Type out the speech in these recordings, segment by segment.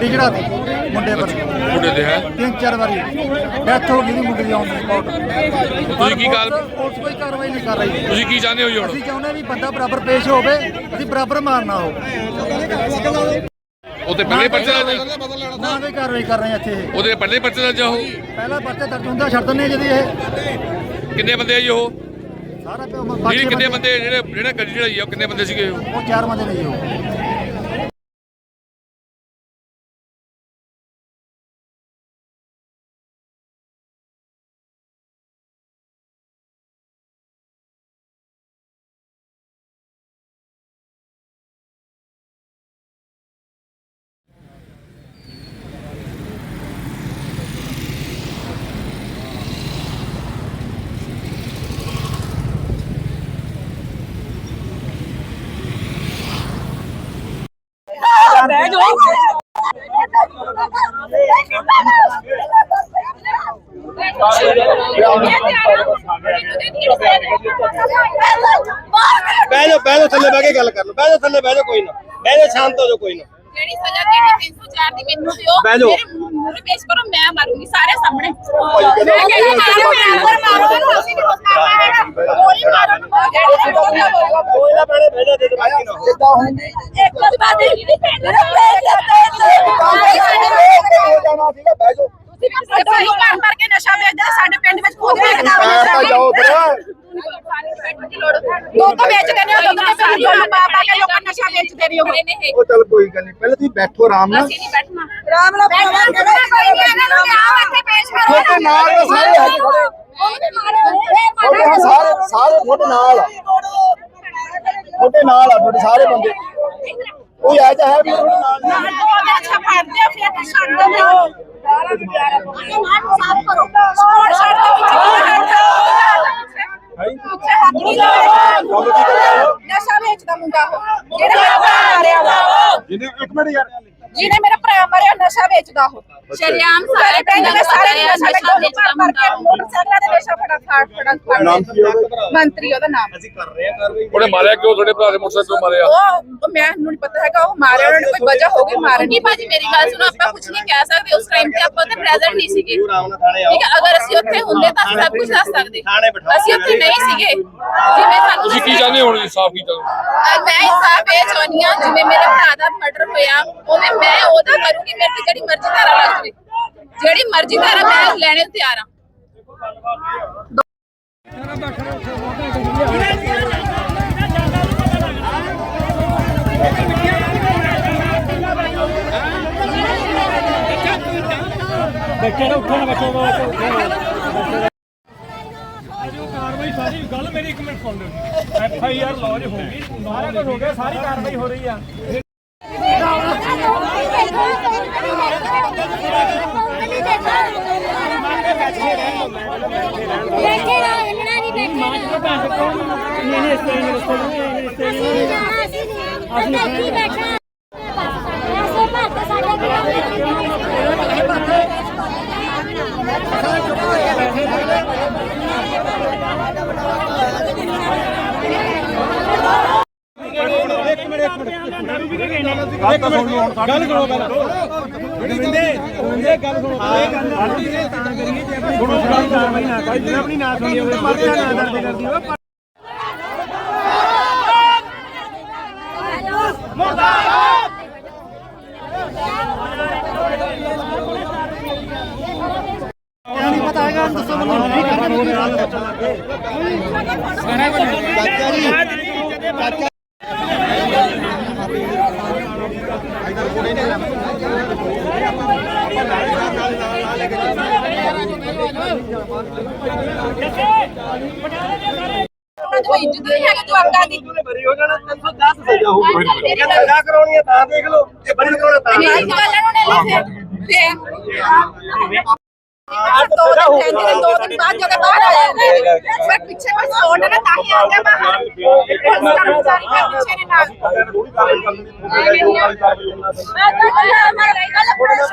ਗੱਡੀ ਚੜਾਤੀ ਮੁੰਡੇ ਪਰ। ਮੁੰਡੇ ਦੇ ਹੈ। ਤਿੰਨ ਚਾਰ ਵਾਰੀ। ਡੈਥ ਹੋ ਗਈ ਦੀ ਮੁੰਡੇ ਦੀ ਦੀ ਕੋਟ ਤੁਸੀਂ ਕੀ ਗੱਲ ਪੁਲਿਸ ਕੋਈ ਕਾਰਵਾਈ ਨਹੀਂ ਕਰ ਰਹੀ। ਤੁਸੀਂ ਕੀ ਚਾਹੁੰਦੇ ਹੋ ਜੀ ਹੁਣ? ਅਸੀਂ ਚਾਹੁੰਦੇ ਵੀ ਬੰਦਾ ਬਰਾਬਰ ਪੇਸ਼ ਹੋਵੇ ਅਸੀਂ ਬਰਾਬਰ ਮਾਰਨਾ ਹੋ ਉਹਦੇ ਪਹਿਲੇ ਪਰਚੇ ਦਾ ਜੀ ਨਾ ਕੋਈ ਕਾਰਵਾਈ ਕਰ ਰਹੇ ਇੱਥੇ। ਉਹਦੇ ਪਹਿਲੇ ਪਰਚੇ ਦਾ ਜਾਓ ਪਹਿਲਾ ਪਰਚਾ ਦਰਜ ਹੁੰਦਾ ਛੱਡ ਦਿੰਦੇ ਜਦੀ ਇਹ। ਕਿੰਨੇ ਬੰਦੇ ਆ ਜੀ ਉਹ? ਸਾਰਾ ਕਿੰਨੇ ਬੰਦੇ ਜਿਹੜੇ ਜਿਹੜੇ ਗੱਡੀ ਚੜਾਈ ਆ ਕਿੰਨੇ ਬੰਦੇ ਸੀਗੇ ਉਹ ਚਾਰ ਬੰਦੇ ਨੇ ਜੀ ਉਹ ਬਹਿ ਜਾਓ ਬਹਿ ਜਾਓ ਬਹਿ ਜਾਓ ਥੱਲੇ ਬਹਿ ਕੇ ਗੱਲ ਕਰ ਲਓ ਬਹਿ ਜਾਓ ਥੱਲੇ ਬਹਿ ਜਾਓ ਕੋਈ ਨਾ। ਬਹਿ ਜਾਓ ਸ਼ਾਂਤ ਹੋ ਜਾਓ ਕੋਈ ਨਾ। ਜਿਹੜੀ ਸਜ਼ਾ ਦੇਣੀ 304 ਦੀ ਮੈਨੂੰ ਦਿਓ। ਬਹਿ ਜਾਓ। ਮੇਰੇ ਮੂਹਰੇ ਪੇਸ਼ ਕਰੋ ਮੈਂ ਮਾਰੂੰਗੀ ਸਾਰੇ ਸਾਹਮਣੇ। ਮੈਂ ਕਹਿੰਦੀ ਮਾਰੋ ਬਰਾਬਰ ਮਾਰੋ। ਇਹਨੂੰ ਅਸੀਂ ਨਹੀਂ ਕਰਨਾ ਹੈਗਾ ਗੋਲੀ ਮਾਰੋ ਨੂੰ ਜਿਹੜੀ ਸਜ਼ਾ ਕੋਈ ਨਾ ਬਹਿ ਬਹਿ ਜਾ ਦੇ ਦੇ ਬਾਕੀ ਨਾ ਕਿੱਦਾਂ ਹੁੰਦੀ ਇੱਕ ਤੋਂ ਬਾਅਦ ਇੱਕ ਦੀ ਪਿੰਡ ਦੇ ਪੇਸ਼ ਜਾਣਾ ਸੀਗਾ ਬਹਿ ਜਾਓ ਸਾਨੂੰ ਮਾਰ ਮਾਰ ਕੇ ਨਸ਼ਾ ਵੇਚਦੇ ਸਾਡੇ ਪਿੰਡ ਵਿੱਚ ਖੁਦ ਵੇਚਦਾ ਵਾ ਤਾਂ ਜਾਓ ਫਿਰ ਦੁੱਧ ਵੇਚਦੇ ਨੇ ਉਹ ਦੁੱਧ ਦੇ ਸਾਰੀ ਉਹ ਪਾ ਪਾ ਕੇ ਲੋਕਾਂ ਨੂੰ ਨਸ਼ਾ ਵੇਚਦੇ ਨੇ ਉਹ ਉਹ ਚੱਲ ਕੋਈ ਗੱਲ ਨਹੀਂ ਪਹਿਲਾਂ ਤੁਸੀਂ ਬੈਠੋ ਆਰਾਮ ਨਾਲ। ਅਸੀਂ ਨਹੀਂ ਬੈਠਣਾ। ਰਾਮ ਨਾਲ ਪਾਵਾ ਕਿਹੜਾ ਕੋਈ ਨਹੀਂ ਇਹਨਾਂ ਨੂੰ ਲਿਆਓ ਇੱਥੇ ਪੇਸ਼ ਕਰੋ। ਤੁਹਾਡੇ ਨਾਲ ਤਾਂ ਸਾਰੇ ਹੈਗੇ। ਖੜੇ ਉਹਨੇ ਮਾਰੋ। ਇਹ ਹਾਂ ਸਾਰੇ ਸਾਰੇ ਤੁਹਾਡੇ ਨਾਲ ਆ। ਤੁਹਾਡੇ ਨਾਲ ਆ ਤੁਹਾਡੇ ਸਾਰੇ ਬੰਦੇ। ਕੋਈ ਆ ਜਾ ਹੈ ਵੀ ਤੁਹਾਡੇ ਨਾਲ ਦੋ ਦੇ ਅੱਛਾ ਫੜਦੇ ਆ, ਫਿਰ ਤਾਂ ਛੱਡ ਦਿੰਦੇ ਹੋ ਸਾਫ਼ ਕਰੋ ਛੋੜ ਛੱਡ ਦੇ ਵਿੱਚ ਨਸ਼ਾ ਵੇਚਦਾ ਮੁੰਡਾ ਉਹ ਜਿਹੜਾ ਮੇਰਾ ਭਰਾ ਮਾਰਿਆ ਵਾ ਜਿਹਨੇ ਇੱਕ ਮਿੰਟ ਯਾਰ ਜਿਹਨੇ ਮੇਰਾ ਭਰਾ ਮਾਰਿਆ ਨਸ਼ਾ ਵੇਚਦਾ ਉਹ ਸ਼ਰੇਆਮ ਸਾਰੇ ਸਾਰੇ ਦੇ ਸਾਰੇ ਨਸ਼ਾ ਨਸ਼ਾ ਵੇਚਦਾ ਮਾਰ ਕੇ ਮੋਟਰਸਾਈਕਲਾਂ ਦੇ ਨਸ਼ਾ ਫੜਾ ਫੜ ਫੜਾ ਫੜ ਮੰਤਰੀ ਉਹਦਾ ਨਾਮ। ਅਸੀਂ ਕਰ ਰਹੇ ਹਾਂ ਕਾਰਵਾਈ। ਉਹਨੇ ਮਾਰਿਆ ਕਿਉਂ? ਤੁਹਾਡੇ ਭਰਾ ਦੇ ਮੋਟਰਸਾਈਕਲ ਤੋਂ ਮਾਰਿਆ? ਉਹ ਉਹ ਮੈਨੂੰ ਨਹੀਂ ਪਤਾ ਹੈਗਾ ਉਹ ਮਾਰਿਆ ਉਹਨਾਂ ਨੇ ਕੋਈ ਵਜ੍ਹਾ ਹੋ ਗਈ ਮਾਰਨ ਨਹੀਂ ਭਾਜੀ ਮੇਰੀ ਗੱਲ ਸੁਣੋ ਆਪਾਂ ਕੁਝ ਨਹੀਂ ਕਹਿ ਸਕਦੇ ਉਸ ਟਾਈਮ ਤੇ ਆਪਾਂ ਉੱਥੇ ਪ੍ਰੈਜ਼ੈਂਟ ਨਹੀਂ ਸੀਗੇ। ਤੂੰ ਠੀਕ ਹੈ ਅਗਰ ਅਸੀਂ ਉੱਥੇ ਹੁੰਦੇ ਤਾਂ ਸਭ ਕੁਝ ਦੱਸ ਸਕਦੇ। ਅਸੀਂ ਉੱਥੇ ਨਹੀਂ ਸੀਗੇ। ਜਿਵੇਂ ਸਾਨੂੰ ਤੁਸੀਂ ਕੀ ਚਾਹੁੰਦੇ ਹੋ ਹੁਣ ਜੀ ਸਾਫ਼ ਕੀ ਚਾਹੁੰਦੇ ਮੈਂ ਇਨਸਾਫ ਇਹ ਚਾਹੁੰਦੀ ਹਾਂ ਜਿਵੇਂ ਮੇਰੇ ਭਰਾ ਦਾ ਮਰਡਰ ਹੋਇਆ ਉਵੇਂ ਮੈਂ ਉਹਦਾ ਕਰੂੰਗੀ ਮੇਰੇ ਤੇ ਜਿਹੜੀ ਮਰਜ਼ੀ ਧਾਰਾ ਲੱਗ ਜਾਵੇ। ਜਿਹੜੀ ਮਰਜ਼ੀ ਧਾਰਾ ਮੈਂ ਲੈਣੇ ਨੂੰ ਤਿਆਰ ਹਾਂ ਕਾਰਵਾਈ ਸਾਰੀ ਗੱਲ ਮੇਰੀ ਇੱਕ ਮਿੰਟ ਸੁਣ ਲਿਓ ਐਫ ਆਈ ਆਰ ਲੌਜ ਹੋ ਗਈ। ਸਾਰਾ ਕੁਝ ਹੋ ਗਿਆ ਸਾਰੀ ਕਾਰਵਾਈ ਹੋ ਰਹੀ ਆ ਬੈਠੇ ਰਹੋ ਇਹਨਾਂ ਦੀ ਬੈਠੇ ਰਹੋ ਇਹਨੇ ਇਸ ਤਰ੍ਹਾਂ ਮੇਰੇ ਕੋਲ ਇਹਨੇ ਇਸ ਤਰ੍ਹਾਂ ਅਸੀਂ ਜਾਣਾ ਅਸੀਂ ਨਹੀਂ ਅਸੀਂ ਬੈਠਾ ਐਸੇ ਭਾਰਤ ਸਾਡਾ ਗੱਲ ਕਰੋ ਪਹਿਲਾਂ ਬਿੰਦੇ ਗੱਲ ਸੁਣੋ ਇਹ ਗੱਲ ਕਰੀਏ ਜੇ ਆਪਣੀ ਸੁਣੋ ਕਾਰਵਾਈ ਨਾ ਕਰੀ। ਜੇ ਆਪਣੀ ਨਾ ਸੁਣੀ ਹੋਵੇ ਪਰਚਾ ਨਾ ਦਰਜ ਕਰਦੀ ਹੋਵੇ ਨਹੀਂ ਪਤਾ ਕੋਈ ਇੱਜ਼ਤ ਨਹੀਂ ਹੈਗੀ ਜਵਾਕਾਂ ਦੀ ਬਰੀ ਹੋ ਜਾਣਾ 310 ਸਜ਼ਾ ਹੋਊਗੀ। ਜੇ ਸਜ਼ਾ ਕਰਾਉਣੀ ਹੈ ਤਾਂ ਦੇਖ ਲਓ। ਜੇ ਬਰੀ ਕਰਾਉਣਾ ਤਾਂ ਨਹੀਂ ਗੱਲ ਨੂੰ ਨੇ ਲਿਖੇ ਤੇ ਦੋ ਦਿਨ ਕਹਿੰਦੇ ਨੇ ਦੋ ਦਿਨ ਬਾਅਦ ਜਦੋਂ ਬਾਹਰ ਆਇਆ ਫਿਰ ਪਿੱਛੇ ਕੋਈ ਸੋਟ ਨਾ ਤਾਂ ਹੀ ਆ ਪਿੱਛੇ ਨੇ ਨਾਲ। ਮੈਂ ਤਾਂ ਮੈਂ ਗੱਲ ਪੁਲਿਸ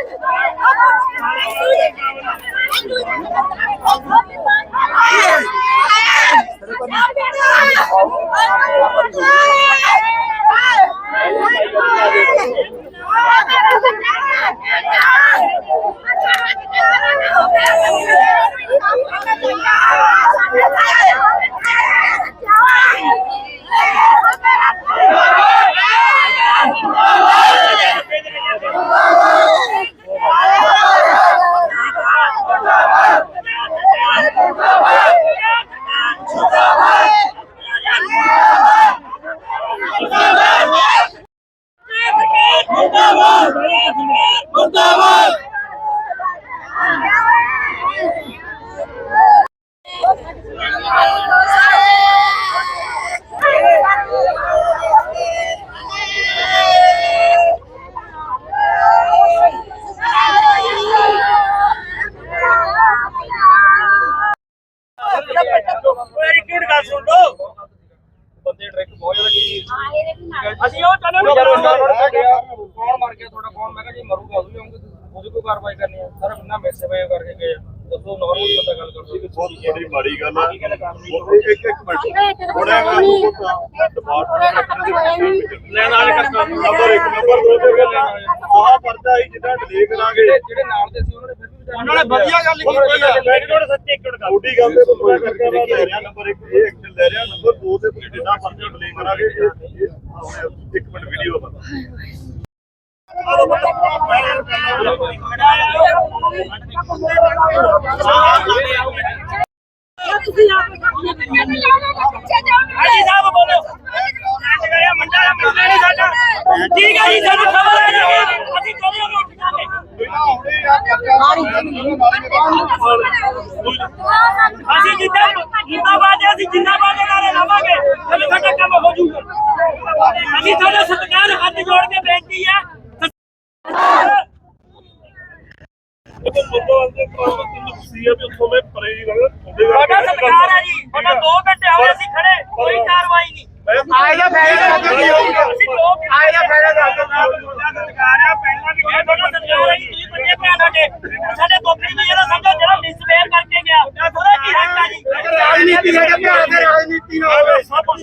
ਤੁਸੀਂ ਕੀ ਲੱਗਦੇ ਹੋ? ਹੋ ਇੱਕ ਮਿੰਟ ਗੱਲ ਸੁਣ ਲਓ ਬੰਦੇ ਟਰੈਕ ਬਹੁਤ ਜ਼ਿਆਦਾ ਕੀ ਅਸੀਂ ਉਹ ਚਾਹੁੰਦੇ ਕੌਣ ਮਰ ਗਿਆ ਤੁਹਾਡਾ ਕੌਣ ਮੈਂ ਕਿਹਾ ਜੀ ਮਰੂਗਾ ਉਹ ਵੀ ਹੋਊਗਾ ਉਹਦੀ ਕੋਈ ਕਾਰਵਾਈ ਕਰਨੀ ਹੈ ਸਰ ਬਿਨਾ ਮੈਸੇਜ ਵੇ ਕਰਕੇ ਗਏ ਆ। ਦੱਸੋ ਨਾਰਮਲ ਬੰਦਾ ਗੱਲ ਕਰਦਾ ਸੀ ਬਹੁਤ ਬੜੀ ਮਾੜੀ ਗੱਲ ਹੈ ਇੱਕ ਇੱਕ ਮਿੰਟ। ਥੋੜਾ ਜਿਹਾ ਡਿਪਾਰਟਮੈਂਟ ਲੈਣ ਵਾਲੇ ਕਰਤਾ ਨੰਬਰ 1 ਨੰਬਰ 2 ਤੇ ਗੱਲ ਆਹ ਪਰਦਾ ਹੀ ਜਿੱਦਾਂ ਡਿਲੇ ਕਰਾਂਗੇ। ਜਿਹੜੇ ਨਾਲ ਦੇ ਸੀ ਉਹਨਾਂ ਨੇ ਫਿਰ ਵੀ ਉਹਨਾਂ ਨੇ ਵਧੀਆ ਗੱਲ ਕੀਤੀ ਆ। ਮੈਂ ਕਿਹੜਾ ਸੱਚੇ ਇੱਕ ਮਿੰਟ ਗੱਲ। ਛੋਟੀ ਗੱਲ ਤੇ ਪੂਰਾ ਕਰਕੇ ਮੈਂ ਲੈ ਰਿਹਾ ਨੰਬਰ 1 ਇਹ ਐਕਸ਼ਨ ਲੈ ਰਿਹਾ ਨੰਬਰ 2 ਤੇ ਜਿੱਦਾਂ ਪਰਦਾ ਡਿਲੇ ਕਰਾਂਗੇ। ਇੱਕ ਮਿੰਟ ਵੀਡੀਓ ਬਣਾ ਹਾਜੀ ਸਾਹਿਬ ਬੋਲੋ ਅੱਜ ਮੰਡਾ ਦਾ ਮੰਡਾ ਨਹੀਂ ਸਾਡਾ ਠੀਕ ਹੈ ਜੀ ਸਾਨੂੰ ਖਬਰ ਆ ਜਾਏਗੀ ਅਸੀਂ ਕਦੋਂ ਨੂੰ ਉੱਠਾਂਗੇ ਅਸੀਂ ਜਿੱਦਾਂ ਜਿੰਦਾਬਾਦ ਹੈ, ਅਸੀਂ ਜਿੰਦਾਬਾਦ ਦੇ ਨਾਰੇ ਲਾਵਾਂਗੇ ਫਿਰ ਸਾਡਾ ਕੰਮ ਹੋ ਜਾਊਗਾ ਅਸੀਂ ਤੁਹਾਡਾ ਸਤਿਕਾਰ ਹੱਥ ਜੋੜ ਕੇ ਬੇਨਤੀ ਹੈ। ਤੁਹਾਡਾ ਸਤਿਕਾਰ ਹੈ ਜੀ ਤੁਹਾਡਾ 2 ਘੰਟੇ ਹੋ ਗਏ ਅਸੀਂ ਖੜੇ ਕੋਈ ਕਾਰਵਾਈ ਨਹੀਂ। ਆਇਆ ਫੈਸਲਾ ਦੱਸੋ ਹੋਊਗਾ ਆਇਆ ਫੈਸਲਾ ਦੱਸੋ ਸਤਿਕਾਰ ਹੈ ਪਹਿਲਾਂ ਵੀ ਮੈਂ ਤੁਹਾਡਾ ਸਤਿਕਾਰ ਹੈ ਜੀ, ਤੁਸੀਂ ਬੰਦੇ ਭਰਾ ਸਾਡੇ। ਸਾਡੇ ਕੋਪਰੀ ਨੂੰ ਜਿਹੜਾ ਸਮਝੋ ਜਿਹੜਾ ਮਿਸਵੇਅਰ ਕਰਕੇ ਗਿਆ ਉਹਦਾ ਕੀ ਹੱਕ ਹੈ ਜੀ? ਰਾਜਨੀਤੀ ਸਾਡੇ ਭਰਾ ਦੇ ਰਾਜਨੀਤੀ ਨਾਲ। ਸਭ ਕੁਝ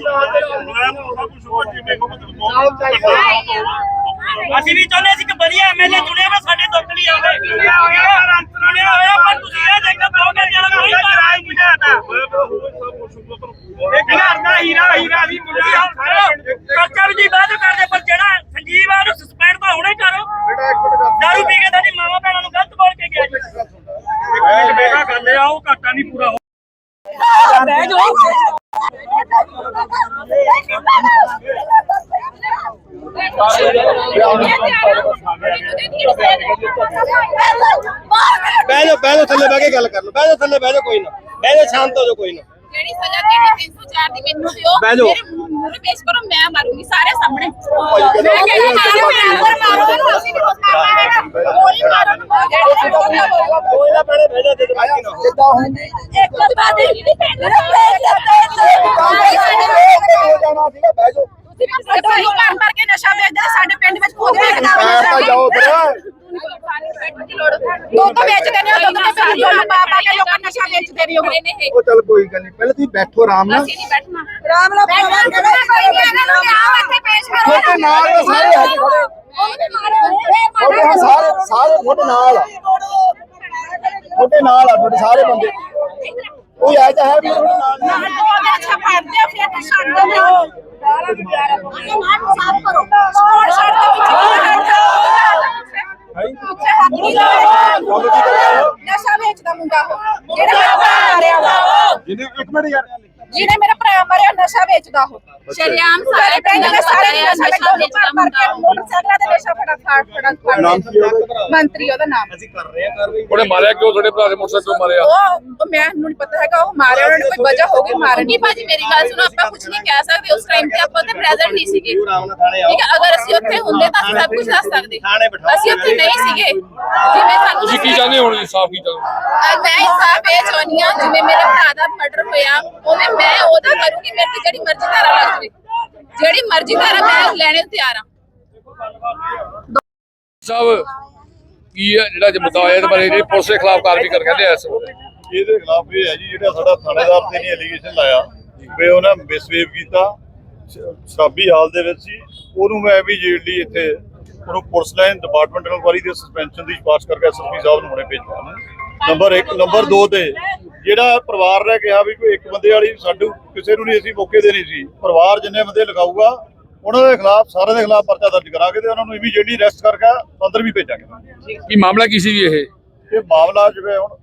ਅਸੀਂ ਵੀ ਚਾਹੁੰਦੇ ਸੀ ਕਿ ਵਧੀਆ ਐਮਐਲਏ ਚੁਣਿਆ ਹੋਵੇ ਸਾਡੇ ਦੁੱਖ ਲਈ ਆਵੇ। ਚੁਣਿਆ ਹੋਇਆ ਚੁਣਿਆ ਹੋਇਆ ਪਰ ਤੁਸੀਂ ਇਹ ਦੇਖੋ ਦੋ ਘੰਟੇ ਵਾਲਾ ਕੋਈ ਨਹੀਂ ਕਰਦਾ ਇਹ ਘਰ ਦਾ ਹੀਰਾ ਹੀਰਾ ਵੀ ਮੁੰਡਾ ਖਰਚਾ ਵੀ ਜੀ ਬਾਅਦ ਕਰਦੇ ਪਰ ਜਿਹੜਾ ਸੰਜੀਵ ਆ ਉਹਨੂੰ ਸਸਪੈਂਡ ਤਾਂ ਹੁਣੇ ਕਰੋ। ਦਾਰੂ ਪੀ ਕੇ ਸਾਡੀ ਮਾਵਾ ਭੈਣਾਂ ਨੂੰ ਗਲਤ ਬੋਲ ਕੇ ਗਿਆ ਜੀ। ਇੱਕ ਮਿੰਟ ਬੇਗਾ ਗੱਲ ਆ ਉਹ ਘਾਟਾ ਨਹੀਂ ਪੂਰਾ ਬਹਿ ਜਾਓ। ਬਹਿ ਜਾਓ ਥੱਲੇ ਬਹਿ ਕੇ ਗੱਲ ਕਰ ਲਓ। ਬਹਿ ਜਾਓ, ਥੱਲੇ ਬਹਿ ਜਾਓ, ਕੋਈ ਨਾ। ਬਹਿ ਜਾਓ, ਸ਼ਾਂਤ ਹੋ ਜਾਓ, ਕੋਈ ਨਾ। ਜਿਹੜੀ ਸਜ਼ਾ ਦੇਣੀ 304 ਦੀ ਮੈਨੂੰ ਦਿਓ ਬਹਿ ਜਾਓ। ਮੇਰੇ ਮੂਹਰੇ ਪੇਸ਼ ਕਰੋ ਮੈਂ ਮਾਰੂੰਗੀ ਸਾਰੇ ਸਾਹਮਣੇ ਮੈਂ ਕਹਿੰਦੀ ਮਾਰੋ ਬਰਾਬਰ ਮਾਰੋ ਇਹਨੂੰ ਅਸੀਂ ਨਹੀਂ ਕਰਨਾ ਹੈਗਾ ਗੋਲੀ ਮਾਰੋ ਜਿਹੜੀ ਬੋਲੋ ਕੋਈ ਨਾ ਭੈਣੇ ਬਹਿ ਜਾ ਦੇ ਦੇ ਬਾਕੀ ਨਾ ਜਿੱਦਾਂ ਹੁਣ ਇੱਕ ਇਹ ਨਹੀਂ ਪੈਂਦਾ ਪੇਸ਼ ਹੋ ਜਾਣਾ ਸੀਗਾ ਬਹਿ ਜਾਓ ਤੁਸੀਂ ਸਾਨੂੰ ਮਾਰ ਮਾਰ ਕੇ ਨਸ਼ਾ ਵੇਚਦੇ ਸਾਡੇ ਪਿੰਡ ਵਿੱਚ ਖੁਦ ਵੇਚਦਾ ਪੈਰ ਤਾਂ ਜਾਓ ਫਿਰ ਦੁੱਧ ਵੇਚਦੇ ਨੇ ਦੁੱਧ ਦੇ ਵਿੱਚ ਦੁੱਧ ਪਾ ਪਾ ਕੇ ਲੋਕਾਂ ਨੂੰ ਨਸ਼ਾ ਵੇਚਦੇ ਨੇ ਉਹ ਨਹੀਂ ਉਹ ਚੱਲ ਕੋਈ ਗੱਲ ਨਹੀਂ ਪਹਿਲਾਂ ਤੁਸੀਂ ਬੈਠੋ ਆਰਾਮ ਨਾਲ। ਅਸੀਂ ਨਹੀਂ ਬੈਠਣਾ। ਰਾਮ ਨਾਲ ਇਹਨਾਂ ਨੂੰ ਲਿਆਓ ਇੱਥੇ ਪੇਸ਼ ਕਰੋ ਤੁਹਾਡੇ ਨਾਲ ਤਾਂ ਸਾਰੇ ਹੈਗੇ ਖੜੇ ਉਹ ਵੀ ਮਾਰੋ ਇਹ ਤੁਹਾਡੇ ਹਾਂ ਸਾਰੇ ਸਾਰੇ ਤੁਹਾਡੇ ਨਾਲ ਆ। ਤੁਹਾਡੇ ਨਾਲ ਆ ਤੁਹਾਡੇ ਸਾਰੇ ਬੰਦੇ। ਕੋਈ ਐ ਤਾਂ ਹੈ ਵੀ ਤੁਹਾਡੇ ਨਾਲ ਨਹੀਂ। ਨਾਲ ਤੋਂ ਉਹਦੇ ਅੱਛਾ ਫੜਦੇ ਆ, ਫਿਰ ਤਾਂ ਛੱਡ ਦਿੰਦੇ ਆ। ਸਾਫ਼ ਕਰੋ। ਸਪੋਰਟ ਛੱਡ ਦਿਓ, ਪਿੱਛੇ ਹੱਥ ਨਹੀਂ ਉਹ ਨਸ਼ਾ ਵੇਚਦਾ ਮੁੰਡਾ ਉਹ। ਜਿਹੜਾ ਮੇਰਾ ਭਰਾ ਮਾਰਿਆ ਵਾ। ਜਿਹਨੇ ਇੱਕ ਮਿੰਟ ਯਾਰ। ਜਿਹਨੇ ਮੇਰਾ ਭਰਾ ਮਾਰਿਆ ਨਸ਼ਾ ਵੇਚਦਾ ਉਹ। ਸ਼ਰੇਆਮ ਸਾਰੇ ਪਿੰਡ ਦੇ ਸਾਰੇ ਨਸ਼ਾ ਨਸ਼ਾ ਵੇਚਦਾ ਮੁੰਡਾ ਮੋਟਰਸਾਈਕਲਾਂ ਤੇ ਨਸ਼ਾ ਫੜਾ ਫੜ ਫੜਾ ਫੜ ਕੀ? ਮੰਤਰੀ ਉਹਦਾ ਨਾਮ। ਅਸੀਂ ਕਰ ਰਹੇ ਹਾਂ ਕਾਰਵਾਈ। ਉਹਨੇ ਮਾਰਿਆ ਕਿਉਂ? ਤੁਹਾਡੇ ਭਰਾ ਦੇ ਮੋਟਰਸਾਈਕਲ ਤੋਂ ਮਾਰਿਆ? ਉਹ ਉਹ ਮੈਨੂੰ ਨਹੀਂ ਪਤਾ ਹੈਗਾ ਉਹ ਮਾਰਿਆ ਉਹਨਾਂ ਨੂੰ ਕੋਈ ਵਜ੍ਹਾ ਹੋਗੀ ਮਾਰਨ ਦੀ? ਭਾਜੀ ਮੇਰੀ ਗੱਲ ਸੁਣੋ ਆਪਾਂ ਕੁਝ ਨਹੀਂ ਕਹਿ ਸਕਦੇ। ਉਸ ਟਾਈਮ ਤੇ ਆਪਾਂ ਉੱਥੇ ਪ੍ਰੈਜ਼ੈਂਟ ਨਹੀਂ ਸੀਗੇ। ਠੀਕ ਹੈ ਅਗਰ ਅਸੀਂ ਉੱਥੇ ਹੁੰਦੇ ਤਾਂ ਸਭ ਕੁਝ ਦੱਸ ਸਕਦੇ। ਥਾਣੇ ਬਿਠਾਓ। ਅਸੀਂ ਉੱਥੇ ਨਹੀਂ ਸੀਗੇ। ਜਿਵੇਂ ਸਾਨੂੰ ਤੁਸੀਂ ਕੀ ਚਾਹੁੰਦੇ ਹੋ ਹੁਣ ਇਨਸਾਫ ਕੀ ਚਾਹੁੰਦੇ ਮੈਂ ਇਨਸਾਫ ਇਹ ਚਾਹੁੰਦੀ ਹਾਂ ਜਿਵੇਂ ਮੇਰੇ ਭਰਾ ਦਾ ਮਰਡਰ ਹੋਇਆ ਉਵੇਂ ਮੈਂ ਉਹਦਾ ਕਰੂੰਗੀ ਮੇਰੇ ਤੇ ਜਿਹੜੀ ਮਰਜ਼ੀ ਧਾਰਾ ਲੱਗ ਜਾਵੇ। ਜਿਹੜੀ ਮਰਜ਼ੀ ਧਾਰਾ ਮੈਂ ਲੈਣੇ ਨੂੰ ਤਿਆਰ ਆ ਸਾਹਿਬ ਕੀ ਹੈ ਜਿਹੜਾ ਜੇ ਮੁੱਦਾ ਆਇਆ ਇਹਦੇ ਬਾਰੇ ਜਿਹੜੀ ਪੁਲਿਸ ਦੇ ਖਿਲਾਫ ਕਾਰਵਾਈ ਕਰ ਕਹਿੰਦੇ ਆ ਇਸ ਵੇਲੇ ਇਹਦੇ ਖਿਲਾਫ ਇਹ ਹੈ ਜੀ ਜਿਹੜਾ ਸਾਡਾ ਥਾਣੇਦਾਰ ਤੇ ਨਹੀਂ ਐਲੀਗੇਸ਼ਨ ਲਾਇਆ ਵੀ ਉਹਨਾਂ ਮਿਸਵੇਵ ਕੀਤਾ ਸ਼- ਸ਼ਰਾਬੀ ਹਾਲ ਦੇ ਵਿੱਚ ਸੀ। ਉਹਨੂੰ ਮੈਂ ਵੀ ਜੇਲ੍ਹ ਇੱਥੇ ਉਹਨੂੰ ਪੁਲਿਸ ਲਾਈਨ ਡਿਪਾਰਟਮੈਂਟ ਇਨਕੁਆਰੀ ਦੇ ਸਸਪੈਂਸ਼ਨ ਦੀ ਸਿਫਾਰਿਸ਼ ਕਰਕੇ ਐਸਐਸਪੀ ਸਾਹਿਬ ਨੂੰ ਹੁਣੇ ਭੇਜਿਆ। ਨੰਬਰ 1 ਨੰਬਰ 2 ਤੇ ਜਿਹੜਾ ਪਰਿਵਾਰ ਨੇ ਕਿਹਾ ਵੀ ਕੋਈ ਇੱਕ ਬੰਦੇ ਵਾਲੀ ਸਾਡੂ ਕਿਸੇ ਨੂੰ ਨਹੀਂ ਅਸੀਂ ਮੌਕੇ ਦੇਣੀ ਸੀ। ਪਰਿਵਾਰ ਜਿੰਨੇ ਬੰਦੇ ਲਗਾਊਗਾ ਉਹਨਾਂ ਦੇ ਖਿਲਾਫ ਸਾਰਿਆਂ ਦੇ ਖਿਲਾਫ ਪਰਚਾ ਦਰਜ ਕਰਾਂਗੇ ਤੇ ਉਹਨਾਂ ਨੂੰ ਇਮੀਡੀਏਟਲੀ ਅਰੈਸਟ ਕਰਕੇ ਅੰਦਰ ਵੀ ਭੇਜਾਂਗੇ। ਕੀ ਮਾਮਲਾ ਕੀ ਸੀ ਇਹ? ਇਹ ਮਾਮਲਾ ਜਿਵੇਂ ਹੁਣ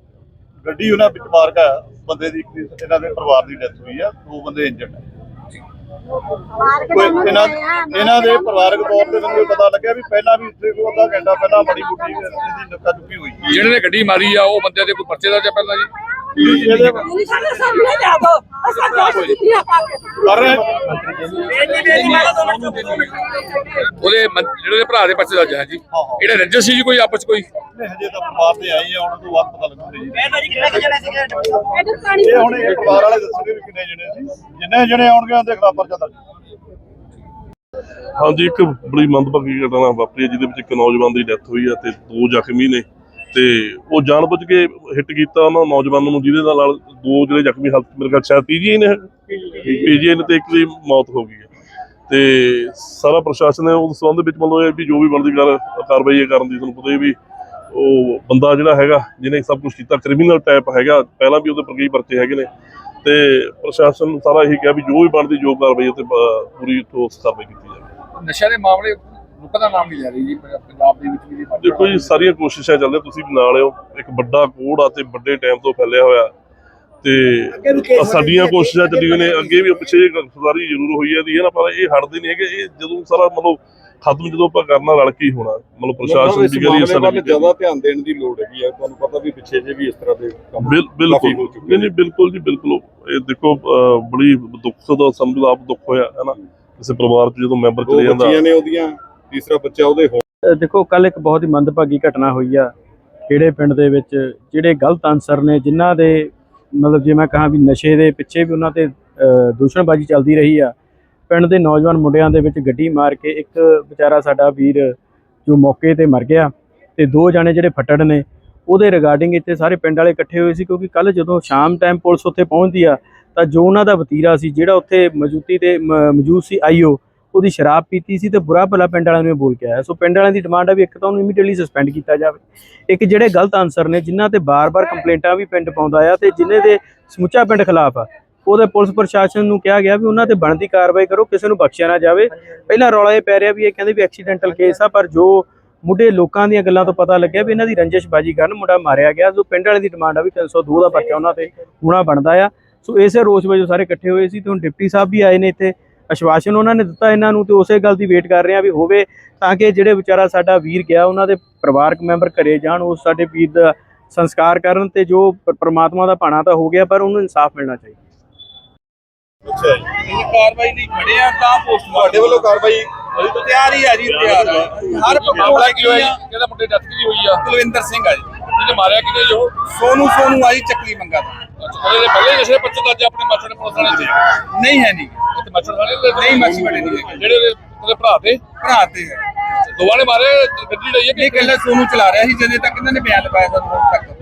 ਗੱਡੀ ਉਹਨਾਂ ਵਿੱਚ ਮਾਰ ਗਿਆ ਬੰਦੇ ਦੀ ਇਹਨਾਂ ਦੇ ਪਰਿਵਾਰ ਦੀ ਡੈਥ ਹੋਈ ਆ ਦੋ ਬੰਦੇ ਇੰਜਰਡ ਕੋਈ ਇਹਨਾਂ ਇਹਨਾਂ ਦੇ ਪਰਿਵਾਰਕ ਤੌਰ ਤੇ ਮੈਨੂੰ ਪਤਾ ਲੱਗਿਆ ਵੀ ਪਹਿਲਾਂ ਵੀ ਇੱਥੇ ਕੋਈ ਅੱਧਾ ਘੰਟਾ ਪਹਿਲਾਂ ਬੜੀ ਬੁੱਢੀ ਇਹਦੀ ਨੱਕਾ ਚੁੱਕੀ ਹੋਈ। ਜਿਹੜੇ ਨੇ ਗੱਡੀ ਮਾਰੀ ਆ ਉਹ ਬੰਦੇ ਦੇ ਕੋਈ ਪਰਚੇ ਦਾ ਜਾਂ ਪਹਿਲਾਂ ਜੀ? ਇਹਦੇ ਸਾਹਮਣੇ ਲਿਆ ਦੋ ਅਸਾਂ ਦੋਸ਼ ਦਿੱਤੀਆਂ ਪਾ ਕੇ ਕਰ ਰਹੇ ਬੇਟੀ ਬੇਟੀ ਮਾਰਾ ਦੋ ਮਿੰਟ ਚੁੱਪ ਦੋ ਮਿੰਟ ਉਹਦੇ ਮੰ- ਜਿਹੜੇ ਦੇ ਭਰਾ ਦੇ ਪਰਚੇ ਦਾ ਹੈ ਜੀ ਇਹੜੇ ਰੰਜਨ ਸੀ ਜੀ ਕੋਈ ਆਪਸ 'ਚ ਕੋਈ? ਨੇ ਹਜੇ ਤਾਂ ਪਰਿਵਾਰ ਦੇ ਆਈ ਆ ਉਹਨਾਂ ਤੋਂ ਬਾਅਦ ਪਤਾ ਲੱਗੂਗਾ ਜੀ। ਮੈਂ ਤਾਂ ਜੀ ਕਿੰਨੇ ਕੁ ਜਣੇ ਸੀਗੇ? ਇਹਦੇ ਪਾਣੀ ਇਹ ਹੁਣ ਇਹ ਪਰਿਵਾਰ ਵਾਲੇ ਦੱਸਣਗੇ ਵੀ ਕਿੰਨੇ ਜਣੇ ਸੀ। ਜਿੰਨੇ ਜਣੇ ਆਉਣਗੇ ਉਹਨਾਂ ਦੇ ਖਿਲਾਫ ਪਰਚਾ ਦਰਜ ਹਾਂਜੀ ਇੱਕ ਬੜੀ ਮੰਦਭਾਗੀ ਘਟਨਾ ਵਾਪਰੀ ਹੈ ਜਿਹਦੇ ਵਿੱਚ ਇੱਕ ਨੌਜਵਾਨ ਦੀ ਡੈਥ ਹੋਈ ਹੈ ਤੇ ਦੋ ਜ਼ਖਮੀ ਨੇ। ਤੇ ਉਹ ਜਾਣਬੁੱਝ ਕੇ ਹਿੱਟ ਕੀਤਾ ਉਹਨਾਂ ਨੌਜਵਾਨ ਨੂੰ, ਜਿਹਦੇ ਨਾਲ ਦੋ ਜਿਹੜੇ ਜ਼ਖਮੀ ਹਾਲਤ ਮੇਰੇ ਖਿਆਲ ਸ਼ਾਇਦ ਪੀਜੀਆਈ ਨੇ ਪੀਜੀਆਈ ਨੇ ਤੇ ਇੱਕ ਦੀ ਮੌਤ ਹੋ ਗਈ ਹੈ। ਤੇ ਸਾਰਾ ਪ੍ਰਸ਼ਾਸਨ ਹੈ, ਉਸ ਸੰਬੰਧ ਵਿੱਚ ਮਤਲਬ ਇਹ ਵੀ ਜੋ ਵੀ ਬਣਦੀ ਕਰ ਕਾਰਵਾਈ ਇਹ ਕਰਨ ਦੀ ਤੁਹਾਨੂੰ ਪਤਾ ਹੀ ਵੀ ਉਹ ਬੰਦਾ ਜਿਹੜਾ ਹੈਗਾ, ਜਿਹਨੇ ਸਭ ਕੁਝ ਕੀਤਾ ਕ੍ਰਿਮੀਨਲ ਟਾਈਪ ਹੈਗਾ, ਪਹਿਲਾਂ ਵੀ ਉਹਦੇ ਪਰ ਕਈ ਪਰਚੇ ਹੈਗੇ ਨੇ। ਤੇ ਪ੍ਰਸ਼ਾਸਨ ਸਾਰਾ ਇਹੀ ਕਿਹਾ ਵੀ ਜੋ ਵੀ ਬਣਦੀ ਜੋ ਕਾਰਵਾਈ ਤੇ ਪੂਰੀ ਠੋਸ ਕਾਰਵਾਈ ਕੀਤੀ ਜਾਵੇ। ਨਸ਼ਾ ਦੇ ਮਾਮਲੇ ਰੁਕਣ ਦਾ ਨਾਮ ਨਹੀਂ ਲੈ ਰਹੀ ਜੀ ਪੰਜਾਬ ਦੇ ਵਿੱਚ ਵੀ ਜੀ ਦੇਖੋ ਜੀ ਸਾਰੀਆਂ ਕੋਸ਼ਿਸ਼ਾਂ ਚੱਲ ਰਹੀਆਂ ਤੁਸੀਂ ਵੀ ਨਾਲ ਹੋ। ਇੱਕ ਵੱਡਾ ਕੋੜ ਆ ਤੇ ਵੱਡੇ ਟਾਈਮ ਤੋਂ ਫੈਲਿਆ ਹੋਇਆ। ਤੇ ਸਾਡੀਆਂ ਕੋਸ਼ਿਸ਼ਾਂ ਚੱਲੀਆਂ ਨੇ ਅੱਗੇ ਵੀ ਪਿੱਛੇ ਗ੍ਰਿਫਤਾਰੀ ਜ਼ਰੂਰ ਹੋਈ ਹੈ ਦੀ ਹੈ ਨਾ ਪਰ ਇਹ ਹਟਦੇ ਨਹੀਂ ਹੈਗੇ। ਇਹ ਜਦੋਂ ਸਾਰਾ ਮਤਲਬ ਖਤਮ ਜਦੋਂ ਆਪਾਂ ਕਰਨਾ ਰਲ ਕੇ ਹੀ ਹੋਣਾ। ਮਤਲਬ ਪ੍ਰਸ਼ਾਸਨ ਦੀ ਗਰੀ ਅਸਰ ਵੱਲ ਜ਼ਿਆਦਾ ਧਿਆਨ ਦੇਣ ਦੀ ਲੋੜ ਹੈਗੀ ਹੈ। ਤੁਹਾਨੂੰ ਪਤਾ ਵੀ ਪਿੱਛੇ ਜੇ ਵੀ ਇਸ ਤਰ੍ਹਾਂ ਦੇ ਕੰਮ ਬਿਲ- ਬਿਲਕੁਲ। ਨਹੀਂ ਨਹੀਂ ਬਿਲਕੁਲ ਜੀ ਬਿਲਕੁਲ। ਇਹ ਦੇਖੋ ਬੜੀ ਦੁੱਖ ਦਾ ਸਮਝ ਆਪ ਦੁੱਖ ਹੋਇਆ ਹੈ ਨਾ। ਕਿਸੇ ਪਰਿਵਾਰ ਚ ਜਦੋਂ ਮੈਂਬਰ ਚਲੇ ਜਾਂਦਾ। ਬੱਚੀਆਂ ਨੇ ਉਹਦੀਆਂ। ਤੀਸਰਾ ਬੱਚਾ ਉਹਦੇ ਹੋ ਦੇਖੋ ਕੱਲ ਇੱਕ ਬਹੁਤ ਹੀ ਮੰਦਭਾਗੀ ਘਟਨਾ ਹੋਈ ਆ। ਕਿਹੜੇ ਪਿੰਡ ਦੇ ਵਿੱਚ, ਜਿਹੜੇ ਗਲਤ ਅਨਸਰ ਨੇ, ਜਿਨ੍ਹਾਂ ਦੇ ਮਤਲਬ ਜੇ ਮੈਂ ਕਹਾਂ ਵੀ ਨਸ਼ੇ ਦੇ ਪਿੱਛੇ ਵੀ ਉਹਨਾਂ ਤੇ ਦੂਸ਼ਣਬਾਜ਼ੀ ਚੱਲਦੀ ਰਹੀ ਆ। ਪਿੰਡ ਦੇ ਨੌਜਵਾਨ ਮੁੰਡਿਆਂ ਦੇ ਵਿੱਚ ਗੱਡੀ ਮਾਰ ਕੇ ਇੱਕ ਵਿਚਾਰਾ ਸਾਡਾ ਵੀਰ ਜੋ ਮੌਕੇ ਤੇ ਮਰ ਗਿਆ ਤੇ ਦੋ ਜਾਣੇ ਜਿਹੜੇ ਫੱਟੜ ਨੇ, ਉਹਦੇ ਰਿਗਾਰਡਿੰਗ ਇੱਥੇ ਸਾਰੇ ਪਿੰਡ ਵਾਲੇ ਇਕੱਠੇ ਹੋਏ ਸੀ ਕਿਉਂਕਿ ਕੱਲ ਜਦੋਂ ਸ਼ਾਮ ਟਾਈਮ ਪੁਲਿਸ ਉੱਥੇ ਪਹੁੰਚਦੀ ਆ, ਤਾਂ ਜੋ ਉਹਨਾਂ ਦਾ ਵਤੀਰਾ ਸੀ, ਜਿਹੜਾ ਉੱਥੇ ਮੌਜੂਦੀ ਤੇ ਮ- ਮੌਜੂਦ ਸੀ ਆਈਓ ਉਹਦੀ ਸ਼ਰਾਬ ਪੀਤੀ ਸੀ ਤੇ ਬੁਰਾ ਭਲਾ ਪਿੰਡ ਵਾਲਿਆਂ ਨੂੰ ਇਹ ਬੋਲ ਕੇ ਆਇਆ। ਸੋ ਪਿੰਡ ਵਾਲਿਆਂ ਦੀ ਡਿਮਾਂਡ ਆ ਵੀ ਇੱਕ ਤਾਂ ਉਹਨੂੰ ਇਮੀਡੀਏਟਲੀ ਸਸਪੈਂਡ ਕੀਤਾ ਜਾਵੇ। ਇੱਕ ਜਿਹੜੇ ਗਲਤ ਆਨਸਰ ਨੇ, ਜਿਨ੍ਹਾਂ ਤੇ ਬਾਰ-ਬਾਰ ਕੰਪਲੇਂਟਾਂ ਵੀ ਪਿੰਡ ਪਾਉਂਦਾ ਆ ਤੇ ਜਿਨ੍ਹਾਂ ਦੇ ਸਮੁੱਚਾ ਪਿੰਡ ਖਿਲਾਫ ਆ, ਉਹਦੇ ਪੁਲਿਸ ਪ੍ਰਸ਼ਾਸਨ ਨੂੰ ਕਿਹਾ ਗਿਆ ਵੀ ਉਹਨਾਂ ਤੇ ਬਣਦੀ ਕਾਰਵਾਈ ਕਰੋ, ਕਿਸੇ ਨੂੰ ਬਖਸ਼ਿਆ ਨਾ ਜਾਵੇ। ਪਹਿਲਾਂ ਰੌਲਾ ਇਹ ਪੈ ਰਿਹਾ ਵੀ ਇਹ ਕਹਿੰਦੇ ਵੀ ਐਕਸੀਡੈਂਟਲ ਕੇਸ ਆ, ਪਰ ਜੋ ਮੁੱਢੇ ਲੋਕਾਂ ਦੀਆਂ ਗੱਲਾਂ ਤੋਂ ਪਤਾ ਲੱਗਿਆ ਵੀ ਇਹਨਾਂ ਦੀ ਰੰਜਿਸ਼ਬਾਜੀ ਕਰਨ ਮੁੰਡਾ ਮਾਰਿਆ ਗਿਆ। ਜੋ ਪਿੰਡ ਵਾਲੇ ਦੀ ਡਿਮਾਂਡ ਆ ਵੀ 302 ਦਾ ਪਰਚਾ ਉਹਨਾਂ ਤੇ ਹੋਣਾ ਬਣਦਾ ਆ। ਸੋ ਇਸੇ ਰੋਸ ਵਜੋਂ ਸਾਰੇ ਇਕੱਠੇ ਹੋਏ ਸੀ ਤੇ ਹੁਣ ਡਿਪਟੀ ਸਾਹਿਬ ਵੀ ਆਏ ਨੇ ਇੱਥੇ। ਅਸ਼ਵਾਸਨ ਉਹਨਾਂ ਨੇ ਦਿੱਤਾ ਇਹਨਾਂ ਨੂੰ ਤੇ ਉਸੇ ਗੱਲ ਦੀ ਵੇਟ ਕਰ ਰਹੇ ਆ ਵੀ ਹੋਵੇ ਤਾਂ ਕਿ ਜਿਹੜੇ ਵਿਚਾਰਾ ਸਾਡਾ ਵੀਰ ਗਿਆ ਉਹਨਾਂ ਦੇ ਪਰਿਵਾਰਕ ਮੈਂਬਰ ਘਰੇ ਜਾਣ ਉਸ ਸਾਡੇ ਵੀਰ ਦਾ ਸੰਸਕਾਰ ਕਰਨ ਤੇ ਜੋ ਪ੍ਰਮਾਤਮਾ ਦਾ ਭਾਣਾ ਤਾਂ ਹੋ ਗਿਆ ਪਰ ਉਹਨੂੰ ਇਨਸਾਫ ਮਿਲਣਾ ਚਾਹੀਦਾ। ਅੱਛਾ ਜੀ। ਕਾਰਵਾਈ ਨਹੀਂ ਖੜੇ ਆ ਤਾਂ ਪੋਸਟ ਤੁਹਾਡੇ ਵੱਲੋਂ ਕਾਰਵਾਈ ਤਿਆਰ ਹੀ ਆ ਜੀ ਤਿਆਰ ਹਰ ਮਾਮਲਾ ਕੀ ਹੋਇਆ ਜੀ? ਕਿਹਦਾ ਮੁੰਡੇ ਡੈਥ ਕੀ ਹੋਈ ਆ? ਕੁਲਵਿੰਦਰ ਸਿੰਘ ਆ ਜੀ। ਜਿਹਨੇ ਮਾਰਿਆ ਕਿਹਨੇ ਜੋ ਸੋਨੂ ਸੋਨੂ ਆਈ ਚੱਕਲੀ ਮੰਗਾ ਦਾ। ਅੱਛਾ ਉਹਦੇ ਦੇ ਪਹਿਲੇ ਨਸ਼ੇ ਪਰਚੇ ਦਾ ਅੱਜ ਆਪਣੇ ਮਾਸਟਰ ਨੇ ਪੁਲਿਸ ਵਾਲੇ ਦੇ ਨਹੀਂ ਹੈ ਨਹੀਂ ਇੱਥੇ ਮੱਛਰ ਵਾਲੇ ਨਹੀਂ ਮੱਛੀ ਵਾਲੇ ਜਿਹੜੇ ਭਰਾ ਤੇ? ਭਰਾ ਤੇ ਹੈ। ਦੋਵਾਂ ਨੇ ਮਾਰੇ ਗੱਡੀ ਲਈ ਇਹ ਇਕੱਲਾ ਸੋਨੂੰ ਚਲਾ ਰਿਹਾ ਸੀ ਜਦੇ ਤੱਕ ਇਹਨਾਂ ਨੇ ਬਿਆਨ ਪਾਇਆ ਸਾਨੂੰ ਤੱਕ।